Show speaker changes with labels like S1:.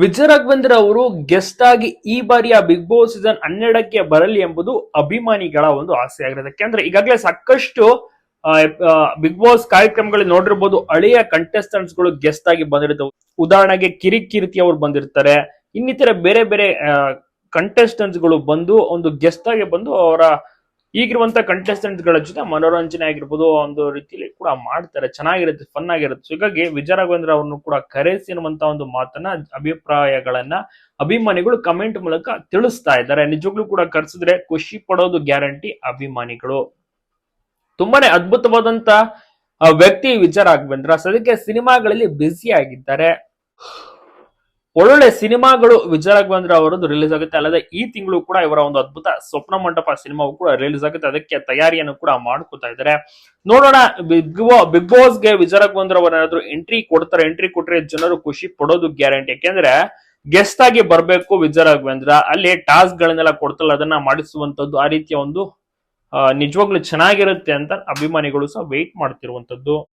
S1: ವಿಜಯ್ ರಾಘವೇಂದ್ರ ಅವರು ಗೆಸ್ಟ್ ಆಗಿ ಈ ಬಾರಿಯ ಬಿಗ್ ಬಾಸ್ ಸೀಸನ್ ಹನ್ನೆರಡಕ್ಕೆ ಬರಲಿ ಎಂಬುದು ಅಭಿಮಾನಿಗಳ ಒಂದು ಆಸೆ ಆಗಿರುತ್ತೆ ಯಾಕೆಂದ್ರೆ ಈಗಾಗಲೇ ಸಾಕಷ್ಟು ಬಿಗ್ ಬಾಸ್ ಕಾರ್ಯಕ್ರಮಗಳಲ್ಲಿ ನೋಡಿರ್ಬೋದು ಹಳೆಯ ಕಂಟೆಸ್ಟೆಂಟ್ಸ್ಗಳು ಗೆಸ್ಟ್ ಆಗಿ ಬಂದಿರ್ತವೆ. ಉದಾಹರಣೆಗೆ ಕಿರಿಕ್ ಕೀರ್ತಿ ಅವರು ಬಂದಿರ್ತಾರೆ. ಇನ್ನಿತರ ಬೇರೆ ಬೇರೆ ಕಂಟೆಸ್ಟೆಂಟ್ಸ್ಗಳು ಬಂದು ಒಂದು ಗೆಸ್ಟ್ ಆಗಿ ಬಂದು ಅವರ ಈಗಿರುವಂತ ಕಂಟೆಸ್ಟೆಂಟ್ಗಳ ಜೊತೆ ಮನೋರಂಜನೆ ಆಗಿರ್ಬೋದು, ಒಂದು ರೀತಿಯಲ್ಲಿ ಕೂಡ ಮಾಡ್ತಾರೆ. ಚೆನ್ನಾಗಿರುತ್ತೆ ಫನ್ ಆಗಿರುತ್ತೆ. ಹೀಗಾಗಿ ವಿಜಯ ರಾಘವೇಂದ್ರ ಅವ್ರನ್ನು ಕೂಡ ಕರೆಸಿ ಅನ್ನುವಂತ ಒಂದು ಮಾತನ್ನ, ಅಭಿಪ್ರಾಯಗಳನ್ನ, ಅಭಿಮಾನಿಗಳು ಕಮೆಂಟ್ ಮೂಲಕ ತಿಳಿಸ್ತಾ ಇದ್ದಾರೆ. ನಿಜವಾಗ್ಲೂ ಕೂಡ ಕರೆಸಿದ್ರೆ ಖುಷಿ ಪಡೋದು ಗ್ಯಾರಂಟಿ ಅಭಿಮಾನಿಗಳು. ತುಂಬಾನೇ ಅದ್ಭುತವಾದಂತ ವ್ಯಕ್ತಿ ವಿಜಯ ರಾಘವೇಂದ್ರ. ಸದ್ಯಕ್ಕೆ ಸಿನಿಮಾಗಳಲ್ಲಿ ಬ್ಯುಸಿ ಆಗಿದ್ದಾರೆ. ಒಳ್ಳೊಳ್ಳೆ ಸಿನಿಮಾಗಳು ವಿಜಯ ರಾಘವೇಂದ್ರ ಅವರದ್ದು ರಿಲೀಸ್ ಆಗುತ್ತೆ. ಅಲ್ಲದೆ ಈ ತಿಂಗಳು ಕೂಡ ಇವರ ಒಂದು ಅದ್ಭುತ ಸ್ವಪ್ನ ಮಂಟಪ ಸಿನಿಮಾವು ಕೂಡ ರಿಲೀಸ್ ಆಗುತ್ತೆ. ಅದಕ್ಕೆ ತಯಾರಿಯನ್ನು ಕೂಡ ಮಾಡ್ಕೋತಾ ಇದ್ದಾರೆ. ನೋಡೋಣ, ಬಿಗ್ ಬಿಗ್ ಬಾಸ್ಗೆ ವಿಜಯ ರಾಘವೇಂದ್ರ ಅವರ ಏನಾದ್ರು ಎಂಟ್ರಿ ಕೊಡ್ತಾರೆ ಎಂಟ್ರಿ ಕೊಟ್ರೆ ಜನರು ಖುಷಿ ಪಡೋದು ಗ್ಯಾರಂಟಿ ಯಾಕೆಂದ್ರೆ ಗೆಸ್ಟ್ ಆಗಿ ಬರಬೇಕು ವಿಜಯ ರಾಘವೇಂದ್ರ ಅಲ್ಲಿ ಟಾಸ್ಕ್ ಗಳನ್ನೆಲ್ಲ ಕೊಡ್ತಲ್ಲ ಅದನ್ನ ಮಾಡಿಸುವಂತದ್ದು ಆ ರೀತಿಯ ಒಂದು ನಿಜವಾಗ್ಲೂ ಚೆನ್ನಾಗಿರುತ್ತೆ ಅಂತ ಅಭಿಮಾನಿಗಳು ಸಹ ವೆಯ್ಟ್ ಮಾಡ್ತಿರುವಂತದ್ದು.